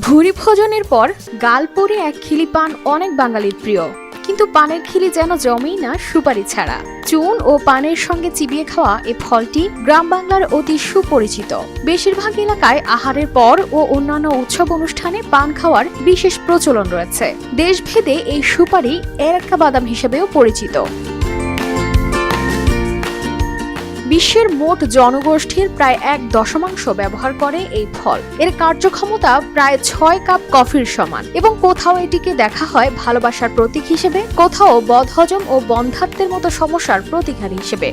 ভুরি ভোজনের পর গাল পরে এক খিলি পান অনেক বাঙালির প্রিয়। কিন্তু পানের খিলি যেন জমেই না সুপারি ছাড়া। চুন ও পানের সঙ্গে চিবিয়ে খাওয়া এই ফলটি গ্রাম বাংলার অতি সুপরিচিত। বেশিরভাগ এলাকায় আহারের পর ও অন্যান্য উৎসব অনুষ্ঠানে পান খাওয়ার বিশেষ প্রচলন রয়েছে। দেশভেদে এই সুপারি এরাক্কা বাদাম হিসেবেও পরিচিত। বিশ্বের মোট জনগোষ্ঠীর প্রায় এক দশমাংশ ব্যবহার করে এই ফল। এর কার্যক্ষমতা প্রায় ছয় কাপ কফির সমান এবং কোথাও এটিকে দেখা হয় ভালোবাসার প্রতীক হিসেবে, কোথাও বদহজম ও বন্ধাত্মের মতো সমস্যার প্রতিকার হিসেবে।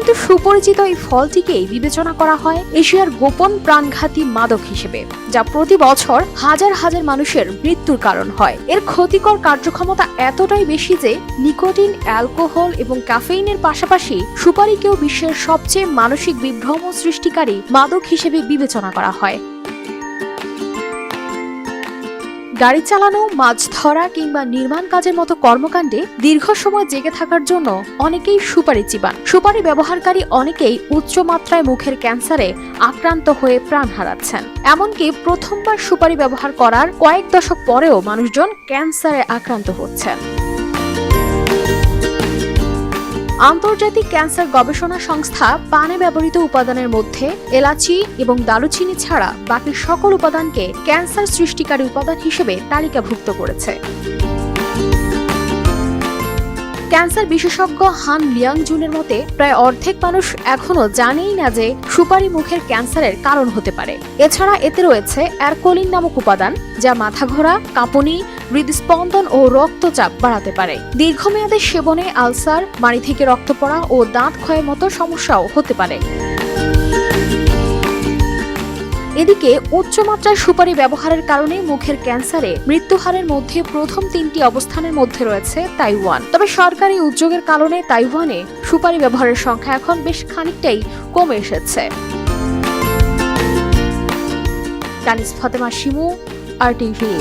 কিন্তু সুপরিচিত এই ফলটিকেই বিবেচনা করা হয় এশিয়ার গোপন প্রাণঘাতী মাদক হিসেবে, যা প্রতি বছর হাজার হাজার মানুষের মৃত্যুর কারণ হয়। এর ক্ষতিকর কার্যক্ষমতা এতটাই বেশি যে নিকোটিন, অ্যালকোহল এবং ক্যাফেইনের পাশাপাশি সুপারিকেও বিশ্বের সবচেয়ে মানসিক বিভ্রম সৃষ্টিকারী মাদক হিসেবে বিবেচনা করা হয়। গাড়ি চালানো, মাছ ধরা কিংবা নির্মাণ কাজের মতো কর্মকাণ্ডে দীর্ঘ সময় জেগে থাকার জন্য অনেকেই সুপারি চিবান সুপারি ব্যবহারকারী অনেকেই উচ্চ মাত্রায় মুখের ক্যান্সারে আক্রান্ত হয়ে প্রাণ হারাচ্ছেন। এমনকি প্রথমবার সুপারি ব্যবহার করার কয়েক দশক পরেও মানুষজন ক্যান্সারে আক্রান্ত হচ্ছেন। আন্তর্জাতিক ক্যান্সার গবেষণা সংস্থা পানে ব্যবহৃত উপাদানের মধ্যে এলাচি এবং দারুচিনি ছাড়া বাকি সকল উপাদানকে ক্যান্সার সৃষ্টিকারী উপাদান হিসেবে তালিকাভুক্ত করেছে। ক্যান্সার বিশেষজ্ঞ হান লিয়াং জুনের মতে, প্রায় অর্ধেক মানুষ এখনও জানেই না যে সুপারি মুখের ক্যান্সারের কারণ হতে পারে। এছাড়া এতে রয়েছে অ্যারকোলিন নামক উপাদান, যা মাথা ঘোরা কাঁপুনি হৃদস্পন্দন ও রক্তচাপ বাড়াতে পারে। দীর্ঘমেয়াদে সেবনে আলসার, মাড়ি থেকে রক্ত পড়া ও দাঁত ক্ষয়ের মতো সমস্যাও হতে পারে। এদিকে উচ্চমাত্রার সুপারি ব্যবহারের কারণে মুখের ক্যান্সারে মৃত্যুহারের মধ্যে প্রথম তিনটি অবস্থানের মধ্যে রয়েছে তাইওয়ান। তবে সরকারি উদ্যোগের কারণে তাইওয়ানে সুপারি ব্যবহারের সংখ্যা এখন বেশ খানিকটাই কমে এসেছে। ফতেমা শিমু, আর টিভি।